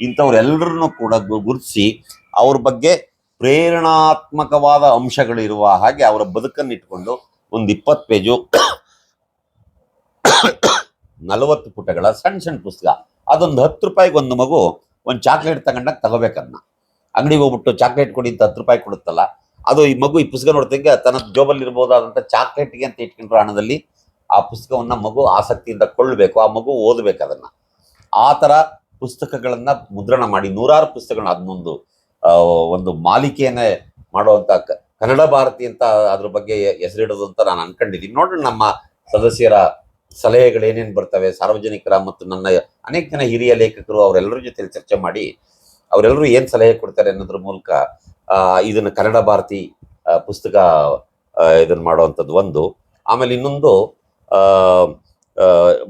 ಇಂಥವ್ರೆಲ್ಲರನ್ನು ಕೂಡ ಗುರುತಿಸಿ ಅವ್ರ ಬಗ್ಗೆ ಪ್ರೇರಣಾತ್ಮಕವಾದ ಅಂಶಗಳಿರುವ ಹಾಗೆ ಅವರ ಬದುಕನ್ನು ಇಟ್ಕೊಂಡು ಒಂದು ಇಪ್ಪತ್ತು ಪೇಜು [COUGHS] ನಲವತ್ತು ಪುಟಗಳ ಸಣ್ಣ ಸಣ್ಣ ಪುಸ್ತಕ. ಅದೊಂದು ಹತ್ತು ರೂಪಾಯಿಗೆ ಒಂದು ಮಗು ಒಂದು ಚಾಕ್ಲೇಟ್ ತಗೊಂಡಾಗ ತಗೋಬೇಕನ್ನ ಅಂಗಡಿಗೆ ಹೋಗ್ಬಿಟ್ಟು ಚಾಕ್ಲೇಟ್ ಕೊಡಿ ಅಂತ ಹತ್ತು ರೂಪಾಯಿ ಕೊಡುತ್ತಲ್ಲ, ಅದು ಈ ಮಗು ಈ ಪುಸ್ತಕ ನೋಡ್ತಂಗೆ ತನ್ನ ಜೋಬಲ್ಲಿ ಇರ್ಬೋದಾದಂಥ ಚಾಕ್ಲೇಟ್ಗೆ ಅಂತ ಇಟ್ಕೊಂಡಿರೋ ಹಣದಲ್ಲಿ ಆ ಪುಸ್ತಕವನ್ನ ಮಗು ಆಸಕ್ತಿಯಿಂದ ಕೊಳ್ಳಬೇಕು, ಆ ಮಗು ಓದಬೇಕು ಅದನ್ನ. ಆ ಥರ ಪುಸ್ತಕಗಳನ್ನ ಮುದ್ರಣ ಮಾಡಿ, ನೂರಾರು ಪುಸ್ತಕಗಳನ್ನ ಅದನ್ನೊಂದು ಒಂದು ಮಾಲಿಕೆಯನ್ನೇ ಮಾಡುವಂಥ ಕನ್ನಡ ಭಾರತಿ ಅಂತ ಅದ್ರ ಬಗ್ಗೆ ಹೆಸರಿಡೋದು ಅಂತ ನಾನು ಅನ್ಕೊಂಡಿದ್ದೀನಿ. ನೋಡ್ರಿ ನಮ್ಮ ಸದಸ್ಯರ ಸಲಹೆಗಳು ಏನೇನು ಬರ್ತವೆ? ಸಾರ್ವಜನಿಕರ ಮತ್ತು ನನ್ನ ಅನೇಕ ಜನ ಹಿರಿಯ ಲೇಖಕರು ಅವರೆಲ್ಲರ ಜೊತೆ ಚರ್ಚೆ ಮಾಡಿ ಅವರೆಲ್ಲರೂ ಏನು ಸಲಹೆ ಕೊಡ್ತಾರೆ ಅನ್ನೋದ್ರ ಮೂಲಕ ಇದನ್ನು ಇದನ್ನ ಕನ್ನಡ ಭಾರತಿ ಪುಸ್ತಕ ಇದನ್ನು ಮಾಡುವಂಥದ್ದು ಒಂದು. ಆಮೇಲೆ ಇನ್ನೊಂದು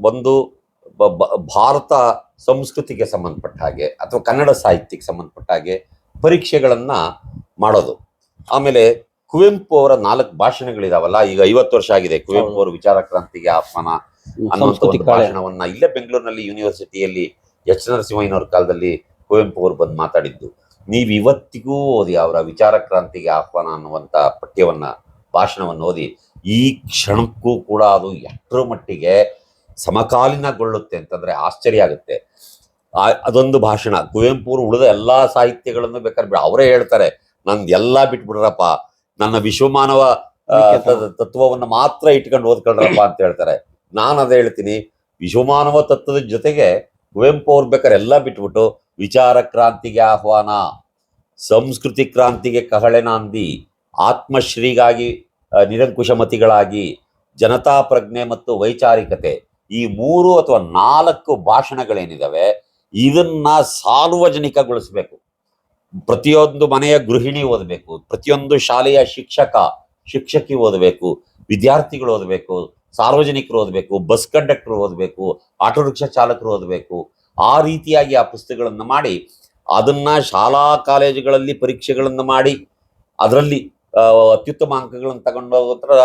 ಒಂದು ಭಾರತ ಸಂಸ್ಕೃತಿಗೆ ಸಂಬಂಧಪಟ್ಟ ಹಾಗೆ ಅಥವಾ ಕನ್ನಡ ಸಾಹಿತ್ಯಕ್ಕೆ ಸಂಬಂಧಪಟ್ಟ ಹಾಗೆ ಪರೀಕ್ಷೆಗಳನ್ನು ಮಾಡೋದು. ಆಮೇಲೆ ಕುವೆಂಪು ಅವರ ನಾಲ್ಕು ಭಾಷಣಗಳಿದಾವಲ್ಲ ಈಗ ಐವತ್ತು ವರ್ಷ ಆಗಿದೆ. ಕುವೆಂಪು ಅವರ ವಿಚಾರ ಕ್ರಾಂತಿಗೆ ಆಹ್ವಾನ ಅನ್ನುವಂಥ ಸಂಸ್ಕೃತಿ ಭಾಷಣವನ್ನ ಇಲ್ಲೇ ಬೆಂಗಳೂರಿನಲ್ಲಿ ಯೂನಿವರ್ಸಿಟಿಯಲ್ಲಿ ಎಚ್ ನರಸಿಂಹಯ್ಯನವ್ರ ಕಾಲದಲ್ಲಿ ಕುವೆಂಪು ಅವರು ಬಂದು ಮಾತಾಡಿದ್ದು. ನೀವು ಇವತ್ತಿಗೂ ಓದಿ ಅವರ ವಿಚಾರ ಕ್ರಾಂತಿಗೆ ಆಹ್ವಾನ ಅನ್ನುವಂತ ಪಠ್ಯವನ್ನ ಭಾಷಣವನ್ನು ಓದಿ ಈ ಕ್ಷಣಕ್ಕೂ ಕೂಡ ಅದು ಎಷ್ಟರ ಮಟ್ಟಿಗೆ ಸಮಕಾಲೀನಗೊಳ್ಳುತ್ತೆ ಅಂತಂದ್ರೆ ಆಶ್ಚರ್ಯ ಆಗುತ್ತೆ. ಅದೊಂದು ಭಾಷಣ. ಕುವೆಂಪು ಅವರು ಉಳಿದ ಎಲ್ಲಾ ಸಾಹಿತ್ಯಗಳನ್ನು ಬೇಕಾದ್ರೆ ಬಿಡ. ಅವರೇ ಹೇಳ್ತಾರೆ ನಂದು ಎಲ್ಲಾ ಬಿಟ್ಬಿಡ್ರಪ್ಪ. ನನ್ನ ವಿಶ್ವಮಾನವ ತತ್ವವನ್ನ ಮಾತ್ರ ಇಟ್ಕೊಂಡು ಓದ್ಕೊಳ್ರಪ್ಪ ಅಂತ ಹೇಳ್ತಾರೆ. ನಾನು ಅದೇ ಹೇಳ್ತೀನಿ. ವಿಶ್ವಮಾನವ ತತ್ವದ ಜೊತೆಗೆ ಕುವೆಂಪು ಅವ್ರು ಬೇಕಾದ್ರೆ ಎಲ್ಲ ಬಿಟ್ಬಿಟ್ಟು ವಿಚಾರ ಕ್ರಾಂತಿಗೆ ಆಹ್ವಾನ, ಸಂಸ್ಕೃತಿ ಕ್ರಾಂತಿಗೆ ಕಹಳೆ ನಾಂದಿ, ಆತ್ಮಶ್ರೀಗಾಗಿ ನಿರಂಕುಶಮತಿಗಳಾಗಿ ಜನತಾ ಪ್ರಜ್ಞೆ ಮತ್ತು ವೈಚಾರಿಕತೆ ಈ ಮೂರು ಅಥವಾ ನಾಲ್ಕು ಭಾಷಣಗಳೇನಿದಾವೆ, ಇದನ್ನ ಸಾರ್ವಜನಿಕಗೊಳಿಸಬೇಕು. ಪ್ರತಿಯೊಂದು ಮನೆಯ ಗೃಹಿಣಿ ಓದಬೇಕು, ಪ್ರತಿಯೊಂದು ಶಾಲೆಯ ಶಿಕ್ಷಕ, ಶಿಕ್ಷಕಿ ಓದಬೇಕು, ವಿದ್ಯಾರ್ಥಿಗಳು ಓದಬೇಕು ಸಾರ್ವಜನಿಕರು ಓದಬೇಕು, ಬಸ್ ಕಂಡಕ್ಟರ್ ಓದಬೇಕು, ಆಟೋ ರಿಕ್ಷಾ ಚಾಲಕರು ಓದಬೇಕು, ಆ ರೀತಿಯಾಗಿ ಆ ಪುಸ್ತಕಗಳನ್ನು ಮಾಡಿ, ಅದನ್ನ ಶಾಲಾ ಕಾಲೇಜುಗಳಲ್ಲಿ ಪರೀಕ್ಷೆಗಳನ್ನು ಮಾಡಿ, ಅದರಲ್ಲಿ ಅತ್ಯುತ್ತಮ ಅಂಕಗಳನ್ನು ತಗೊಂಡು ಹೋಗೋತ್ರ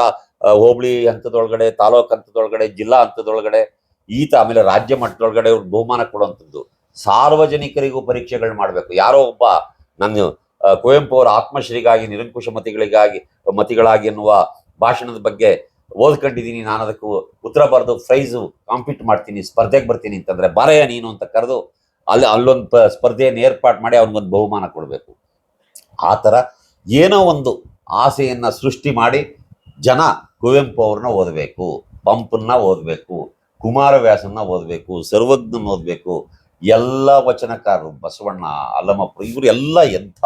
ಹೋಬಳಿ ಹಂತದೊಳಗಡೆ, ತಾಲೂಕು ಹಂತದೊಳಗಡೆ, ಜಿಲ್ಲಾ ಹಂತದೊಳಗಡೆ ಈತ ಆಮೇಲೆ ರಾಜ್ಯ ಮಟ್ಟದೊಳಗಡೆ ಅವ್ರಿಗೆ ಬಹುಮಾನ ಕೊಡುವಂಥದ್ದು ಸಾರ್ವಜನಿಕರಿಗೂ ಪರೀಕ್ಷೆಗಳು ಮಾಡಬೇಕು. ಯಾರೋ ಒಬ್ಬ ನನ್ನ ಕುವೆಂಪು ಅವರ ಆತ್ಮಶ್ರೀಗಾಗಿ, ನಿರಂಕುಶ ಮತಿಗಳಿಗಾಗಿ, ಮತಿಗಳಾಗಿ ಎನ್ನುವ ಭಾಷಣದ ಬಗ್ಗೆ ಓದ್ಕೊಂಡಿದ್ದೀನಿ, ನಾನು ಅದಕ್ಕೂ ಉತ್ತರ ಬರೆದು ಪ್ರೈಸು ಕಾಂಪೀಟ್ ಮಾಡ್ತೀನಿ, ಸ್ಪರ್ಧೆಗೆ ಬರ್ತೀನಿ ಅಂತಂದರೆ ಬರೆಯ ನೀನು ಅಂತ ಕರೆದು ಅಲ್ಲಿ ಅಲ್ಲೊಂದು ಪ- ಸ್ಪರ್ಧೆಯನ್ನು ಏರ್ಪಾಟ್ ಮಾಡಿ ಅವ್ನಿಗೊಂದು ಬಹುಮಾನ ಕೊಡಬೇಕು. ಆ ಥರ ಏನೋ ಒಂದು ಆಸೆಯನ್ನು ಸೃಷ್ಟಿ ಮಾಡಿ ಜನ ಕುವೆಂಪು ಅವ್ರನ್ನ ಓದಬೇಕು, ಪಂಪನ್ನ ಓದಬೇಕು ಕುಮಾರವ್ಯಾಸನ್ನ ಓದಬೇಕು, ಸರ್ವಜ್ಞನ ಓದಬೇಕು, ಎಲ್ಲ ವಚನಕಾರರು ಬಸವಣ್ಣ ಅಲ್ಲಮಪ್ಪ ಇವರು ಎಲ್ಲ ಎಂಥ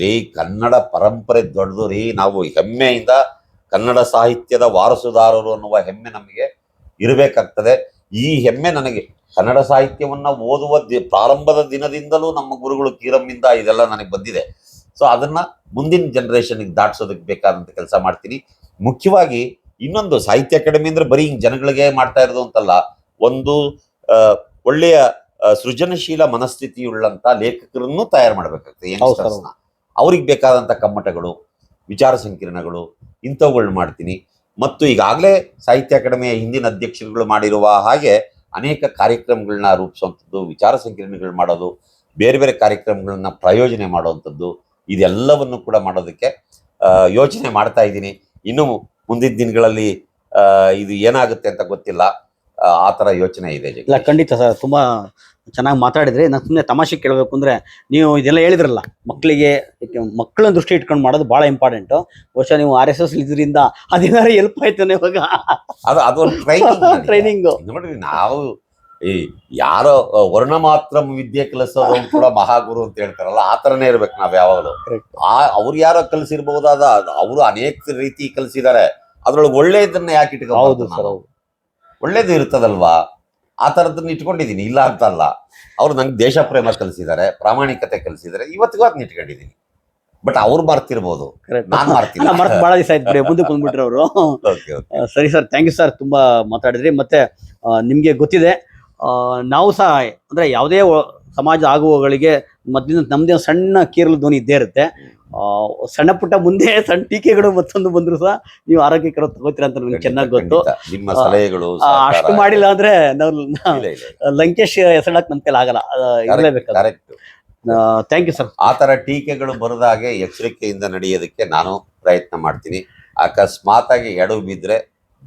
ರೀ ಕನ್ನಡ ಪರಂಪರೆ ದೊಡ್ಡದು ರೀ ನಾವು ಹೆಮ್ಮೆಯಿಂದ ಕನ್ನಡ ಸಾಹಿತ್ಯದ ವಾರಸುದಾರರು ಅನ್ನುವ ಹೆಮ್ಮೆ ನಮಗೆ ಇರಬೇಕಾಗ್ತದೆ. ಈ ಹೆಮ್ಮೆ ನನಗೆ ಕನ್ನಡ ಸಾಹಿತ್ಯವನ್ನ ಓದುವ ದಿ- ಪ್ರಾರಂಭದ ದಿನದಿಂದಲೂ ನಮ್ಮ ಗುರುಗಳು ಕೀರಮ್ಮಿಂದ ಇದೆಲ್ಲ ನನಗೆ ಬಂದಿದೆ. ಸೊ ಅದನ್ನ ಮುಂದಿನ ಜನರೇಷನ್ಗೆ ದಾಟಿಸೋದಕ್ಕೆ ಬೇಕಾದಂತ ಕೆಲಸ ಮಾಡ್ತೀನಿ. ಮುಖ್ಯವಾಗಿ ಇನ್ನೊಂದು ಸಾಹಿತ್ಯ ಅಕಾಡೆಮಿ ಅಂದ್ರೆ ಬರೀ ಹಿಂಗೆ ಜನಗಳಿಗೆ ಮಾಡ್ತಾ ಇರೋದು ಅಂತಲ್ಲ ಒಂದು ಒಳ್ಳೆಯ ಸೃಜನಶೀಲ ಮನಸ್ಥಿತಿಯುಳ್ಳಂತ ಲೇಖಕರನ್ನು ತಯಾರು ಮಾಡಬೇಕಾಗ್ತದೆ. ಅವ್ರಿಗೆ ಬೇಕಾದಂತ ಕಮ್ಮಟಗಳು ವಿಚಾರ ಸಂಕಿರಣಗಳು ಇಂಥವುಗಳನ್ನ ಮಾಡ್ತೀನಿ. ಮತ್ತು ಈಗಾಗಲೇ ಸಾಹಿತ್ಯ ಅಕಾಡೆಮಿಯ ಹಿಂದಿನ ಅಧ್ಯಕ್ಷರುಗಳು ಮಾಡಿರುವ ಹಾಗೆ ಅನೇಕ ಕಾರ್ಯಕ್ರಮಗಳನ್ನ ರೂಪಿಸುವಂಥದ್ದು, ವಿಚಾರ ಸಂಕಿರಣಗಳು ಮಾಡೋದು, ಬೇರೆ ಬೇರೆ ಕಾರ್ಯಕ್ರಮಗಳನ್ನ ಪ್ರಯೋಜನೆ ಮಾಡುವಂಥದ್ದು, ಇದೆಲ್ಲವನ್ನು ಕೂಡ ಮಾಡೋದಕ್ಕೆ ಯೋಚನೆ ಮಾಡ್ತಾ ಇದ್ದೀನಿ. ಇನ್ನು ಮುಂದಿನ ದಿನಗಳಲ್ಲಿ ಇದು ಏನಾಗುತ್ತೆ ಅಂತ ಗೊತ್ತಿಲ್ಲ. ಆ ಥರ ಯೋಚನೆ ಇದೆ ಇಲ್ಲ, ಖಂಡಿತ ಸರ್. ತುಂಬಾ ಚೆನ್ನಾಗಿ ಮಾತಾಡಿದ್ರಿ ನಾನು ಸುಮ್ಮನೆ ತಮಾಷೆ ಕೇಳಬೇಕು ಅಂದ್ರೆ ನೀವು ಇದೆಲ್ಲ ಹೇಳಿದ್ರಲ್ಲ ಮಕ್ಕಳಿಗೆ ಮಕ್ಕಳನ್ನ ದೃಷ್ಟಿ ಇಟ್ಕೊಂಡು ಮಾಡೋದು ಬಹಳ ಇಂಪಾರ್ಟೆಂಟ್ ಬಹುಶಃ ನೀವು ಆರ್ ಎಸ್ ಎಸ್ ಇದರಿಂದ ಅದೇನಾದ್ರೂ ಹೆಲ್ಪ್ ಆಯ್ತಾನೆ ಇವಾಗ. ಅದು ಅದೊಂದು ಟ್ರೈನಿಂಗ್ ಟ್ರೈನಿಂಗು ನೋಡ್ರಿ ನಾವು ಈ ಯಾರೋ ವರ್ಣ ಮಾತ್ರ ವಿದ್ಯೆ ಕಲಿಸೋದು ಕೂಡ ಮಹಾಗುರು ಅಂತ ಹೇಳ್ತಾರಲ್ಲ ಆ ಥರನೇ ಇರ್ಬೇಕು ನಾವು ಯಾವಾಗಲೂ. ಆ ಅವ್ರು ಯಾರೋ ಕಲಿಸಿರ್ಬಹುದಾದ ಅವರು ಅನೇಕ ರೀತಿ ಕಲಿಸಿದ್ದಾರೆ. ಅದ್ರೊಳಗೆ ಒಳ್ಳೆಯದನ್ನು ಯಾಕೆ ಹೌದು ಸರ್ ಹೌದು. ಒಳ್ಳೇದು ಇರ್ತದಲ್ವಾ? ಆ ಥರದನ್ನ ಇಟ್ಕೊಂಡಿದ್ದೀನಿ. ಇಲ್ಲ ಅಂತ ಅಲ್ಲ. ಅವ್ರು ನಂಗೆ ದೇಶ ಪ್ರೇಮ ಕಲಿಸಿದ್ದಾರೆ ಪ್ರಾಮಾಣಿಕತೆ ಕಲಿಸಿದ್ದಾರೆ ಇವತ್ತಿಗೂ ಅದನ್ನ ಇಟ್ಕೊಂಡಿದ್ದೀನಿ. ಬಟ್ ಅವ್ರು ಮರ್ತಿರ್ಬೋದು. ನಾನು ಅಲ್ಲ ಮರ್ತು ಬಹಳ ದಿವಸ ಆಯ್ತು ಬಿಡಿ. ಮುಂದಕ್ಕೆ ಬಂದ್ಬಿಟ್ರೆ ಅವರು. [LAUGHS] ಸರಿ ಸರ್. ಥ್ಯಾಂಕ್ ಯು ಸರ್ ತುಂಬಾ ಮಾತಾಡಿದ್ರಿ. ಮತ್ತೆ ನಿಮಗೆ ಗೊತ್ತಿದೆ. ನಾವು ಸಹ ಅಂದ್ರೆ ಯಾವುದೇ ಸಮಾಜ ಆಗುವಗಳಿಗೆ ಮೊದಲಿನ ನಮ್ದೇ ಸಣ್ಣ ಕೇರಳ ಧ್ವನಿ ಇದ್ದೇ ಇರುತ್ತೆ. ಸಣ್ಣ ಪುಟ್ಟ ಮುಂದೆ ಸಣ್ಣ ಟೀಕೆಗಳು ಮತ್ತೊಂದು ಬಂದ್ರು ಸಹ ನೀವು ಆರೋಗ್ಯಕರ ತಗೋತೀರ ಅಂತ ನನಗೆ ಚೆನ್ನಾಗಿ ಗೊತ್ತು. ನಿಮ್ಮ ಸಲಹೆಗಳು ಅಷ್ಟು ಮಾಡಿಲ್ಲ ಅಂದ್ರೆ ನಾವು. ಲಂಕೇಶ್ ಹೆಸರಾಕ್ ನಮ್ ಕೈಲಿ ಆಗಲ್ಲ. ಇರಲೇಬೇಕು ಥ್ಯಾಂಕ್ ಯು ಸರ್ ಆ ಥರ ಟೀಕೆಗಳು ಬರೋದಾಗೆ ಎಚ್ಚರಿಕೆಯಿಂದ ನಡೆಯೋದಕ್ಕೆ ನಾನು ಪ್ರಯತ್ನ ಮಾಡ್ತೀನಿ. ಅಕಸ್ಮಾತ್ ಆಗಿ ಎಡವು ಬಿದ್ರೆ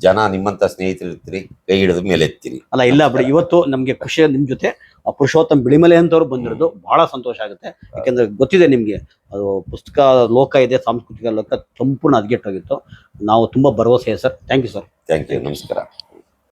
ಜನ ನಿಮ್ಮಂತ ಸ್ನೇಹಿತರು ಇರ್ತೀರಿ ಕೈ ಹಿಡಿದ ಮೇಲೆ ಎತ್ತೀರಿ. ಅಲ್ಲ ಇಲ್ಲ ಬಿಡಿ ಇವತ್ತು ನಮ್ಗೆ ಖುಷಿ ನಿಮ್ ಜೊತೆ ಆ ಪುರುಷೋತ್ತಮ್ ಬಿಳಿಮಲೆ ಅಂತವ್ರು ಬಂದಿರೋದು ಬಹಳ ಸಂತೋಷ ಆಗುತ್ತೆ. ಯಾಕಂದ್ರೆ ಗೊತ್ತಿದೆ ನಿಮ್ಗೆ ಅದು ಪುಸ್ತಕ ಲೋಕ ಇದೆ ಸಾಂಸ್ಕೃತಿಕ ಲೋಕ ಸಂಪೂರ್ಣ ಹದಗೆಟ್ಟೋಗಿತ್ತು. ನಾವು ತುಂಬಾ ಭರವಸೆ sir. Thank you sir thank you ನಮಸ್ಕಾರ.